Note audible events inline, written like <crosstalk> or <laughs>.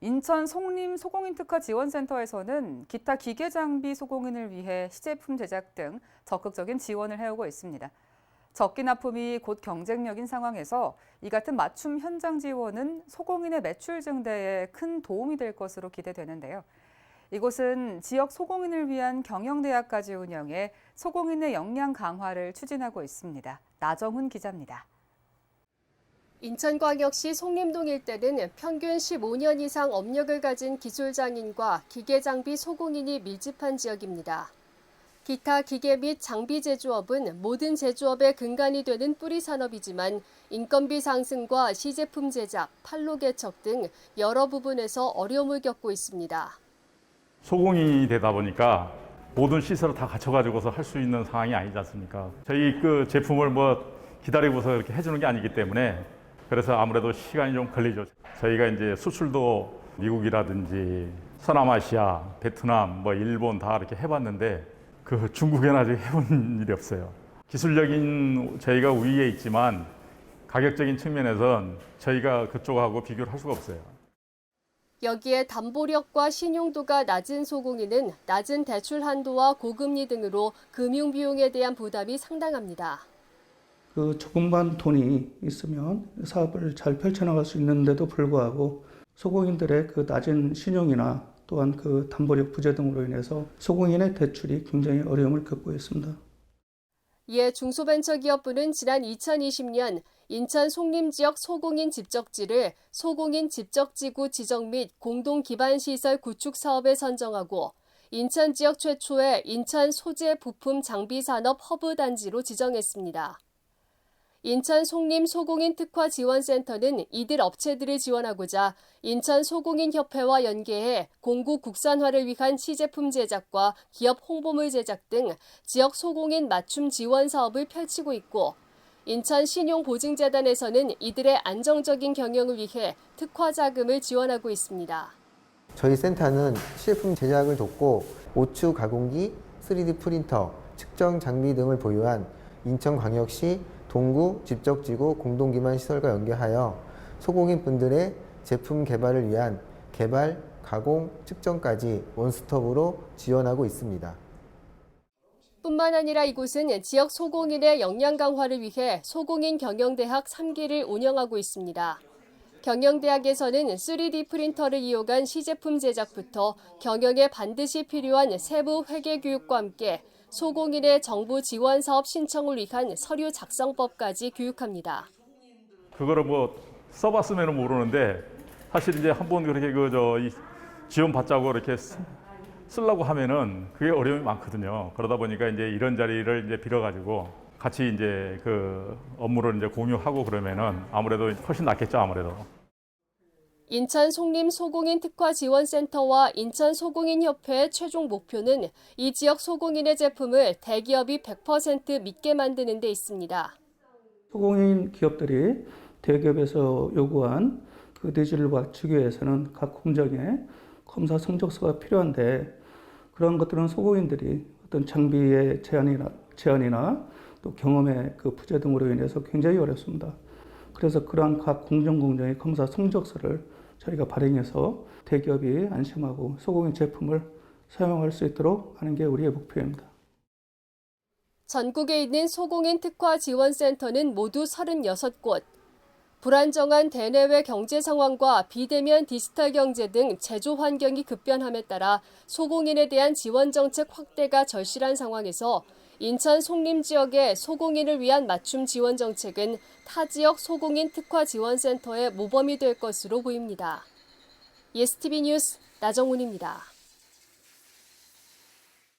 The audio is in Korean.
인천 송림 소공인 특화 지원센터에서는 기타 기계 장비 소공인을 위해 시제품 제작 등 적극적인 지원을 해오고 있습니다. 적기 납품이 곧 경쟁력인 상황에서 이 같은 맞춤 현장 지원은 소공인의 매출 증대에 큰 도움이 될 것으로 기대되는데요. 이곳은 지역 소공인을 위한 경영대학까지 운영해 소공인의 역량 강화를 추진하고 있습니다. 나정훈 기자입니다. 인천광역시 송림동 일대는 평균 15년 이상 업력을 가진 기술장인과 기계장비 소공인이 밀집한 지역입니다. 기타 기계 및 장비 제조업은 모든 제조업의 근간이 되는 뿌리 산업이지만 인건비 상승과 시제품 제작, 판로 개척 등 여러 부분에서 어려움을 겪고 있습니다. 소공인이 되다 보니까 모든 시설을 다 갖춰가지고서 할 수 있는 상황이 아니지 않습니까? 저희 그 제품을 뭐 기다리고서 이렇게 해주는 게 아니기 때문에 그래서 아무래도 시간이 좀 걸리죠. 저희가 이제 수출도 미국이라든지 서남아시아, 베트남, 뭐 일본 다 이렇게 해봤는데 그 중국에는 아직 해본 <laughs> 일이 없어요. 기술적인 저희가 우위에 있지만 가격적인 측면에선 저희가 그쪽하고 비교를 할 수가 없어요. 여기에 담보력과 신용도가 낮은 소공인은 낮은 대출 한도와 고금리 등으로 금융 비용에 대한 부담이 상당합니다. 그 조금만 돈이 있으면 사업을 잘 펼쳐나갈 수 있는데도 불구하고 소공인들의 그 낮은 신용이나 또한 그 담보력 부재 등으로 인해서 소공인의 대출이 굉장히 어려움을 겪고 있습니다. 이에 중소벤처기업부는 지난 2020년 인천 송림 지역 소공인 집적지를 소공인 집적지구 지정 및 공동 기반 시설 구축 사업에 선정하고 인천 지역 최초의 인천 소재 부품 장비 산업 허브 단지로 지정했습니다. 인천 송림 소공인 특화 지원센터는 이들 업체들을 지원하고자 인천 소공인 협회와 연계해 공구 국산화를 위한 시제품 제작과 기업 홍보물 제작 등 지역 소공인 맞춤 지원 사업을 펼치고 있고 인천 신용보증재단에서는 이들의 안정적인 경영을 위해 특화 자금을 지원하고 있습니다. 저희 센터는 시제품 제작을 돕고 오추 가공기, 3D 프린터, 측정 장비 등을 보유한 인천광역시 동구 집적지구 공동기반 시설과 연계하여 소공인 분들의 제품 개발을 위한 개발, 가공, 측정까지 원스톱으로 지원하고 있습니다. 뿐만 아니라 이곳은 지역 소공인의 역량 강화를 위해 소공인 경영대학 3기를 운영하고 있습니다. 경영대학에서는 3D 프린터를 이용한 시제품 제작부터 경영에 반드시 필요한 세부 회계 교육과 함께 소공인의 정부 지원 사업 신청을 위한 서류 작성법까지 교육합니다. 그거를 뭐 써봤으면 모르는데 사실 이제 한 번 그렇게 그 저 지원 받자고 이렇게 쓰- 쓰려고 하면은 그게 어려움이 많거든요. 그러다 보니까 이제 이런 자리를 이제 빌어가지고 같이 이제 그 업무를 이제 공유하고 그러면은 아무래도 훨씬 낫겠죠 아무래도. 인천 송림 소공인 특화 지원센터와 인천 소공인 협회의 최종 목표는 이 지역 소공인의 제품을 대기업이 100% 믿게 만드는 데 있습니다. 소공인 기업들이 대기업에서 요구한 그 니즈를 맞추기 위해서는 각 공정에 검사 성적서가 필요한데 그런 것들은 소공인들이 어떤 장비의 제한이나, 제한이나 또 경험의 그 부재 등으로 인해서 굉장히 어렵습니다. 그래서 그러한 각 공정 공정의 검사 성적서를 저희가 발행해서 대기업이 안심하고 소공인 제품을 사용할 수 있도록 하는 게 우리의 목표입니다. 전국에 있는 소공인 특화 지원센터는 모두 36곳. 불안정한 대내외 경제 상황과 비대면 디지털 경제 등 제조 환경이 급변함에 따라 소공인에 대한 지원 정책 확대가 절실한 상황에서 인천 송림 지역의 소공인을 위한 맞춤 지원 정책은 타 지역 소공인 특화 지원센터의 모범이 될 것으로 보입니다. 예스티비 뉴스 나정훈입니다.